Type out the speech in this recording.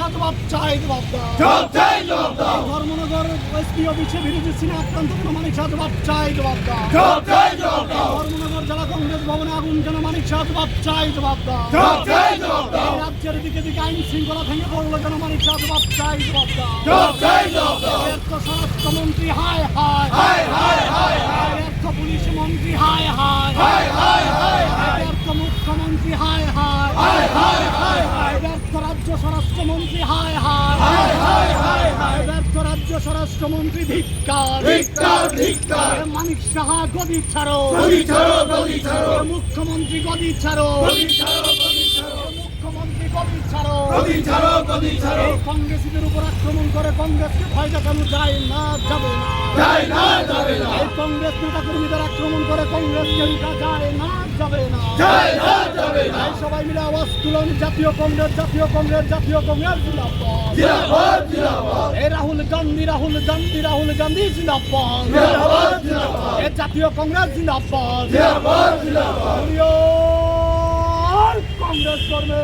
শাহ জবাব চাই জবাব দাও চাই জবাব দাও ধর্মনগর এসপি অফিসে বিরোধী সিনে আক্রান্ত কোনো মানিক শাহ জবাব চাই জবাব দাও চাই জবাব দাও ধর্মনগর জেলা কংগ্রেস ভবনে আগুন কেন মানিক শাহ জবাব চাই জবাব দাও চাই জবাব দাও রাজ্যের দিকে দিকে আইন শৃঙ্খলা ভেঙে পড়ল যেন মানিক হায় হায় হায় হায় হায় ব্যর্থ মুখ্যমন্ত্রী হায় হায় হায় হায় হায় হায় ব্যর্থ রাজ্য স্বরাষ্ট্রমন্ত্রী হায় হায় ব্যর্থ রাজ্য স্বরাষ্ট্রমন্ত্রী ধিক্কার। মানিক সাহা গদি ছাড়ো। মুখ্যমন্ত্রী গদি ছাড়ো। মুখ্যমন্ত্রী গদি ছাড়ো। কংগ্রেসীদের উপর আক্রমণ করে কংগ্রেসকে ভয় দেখানো যায় না যাবে না। যাই না যাবে না। কংগ্রেস নেতা কর্মীদের আক্রমণ করে কংগ্রেসকে যায় না যাবে না এই সবাই মিলে আওয়াজ তুলুন জাতীয় কংগ্রেস জাতীয় কংগ্রেস জাতীয় কংগ্রেস জিন্দাবাদ। জিন্দাবাদ এই রাহুল গান্ধী রাহুল গান্ধী রাহুল গান্ধী জিন্দাবাদ। জিন্দাবাদ জিন্দাবাদ। এ জাতীয় কংগ্রেস জিন্দাবাদ। জিন্দাবাদ জিন্দাবাদ। কংগ্রেস কর্মী।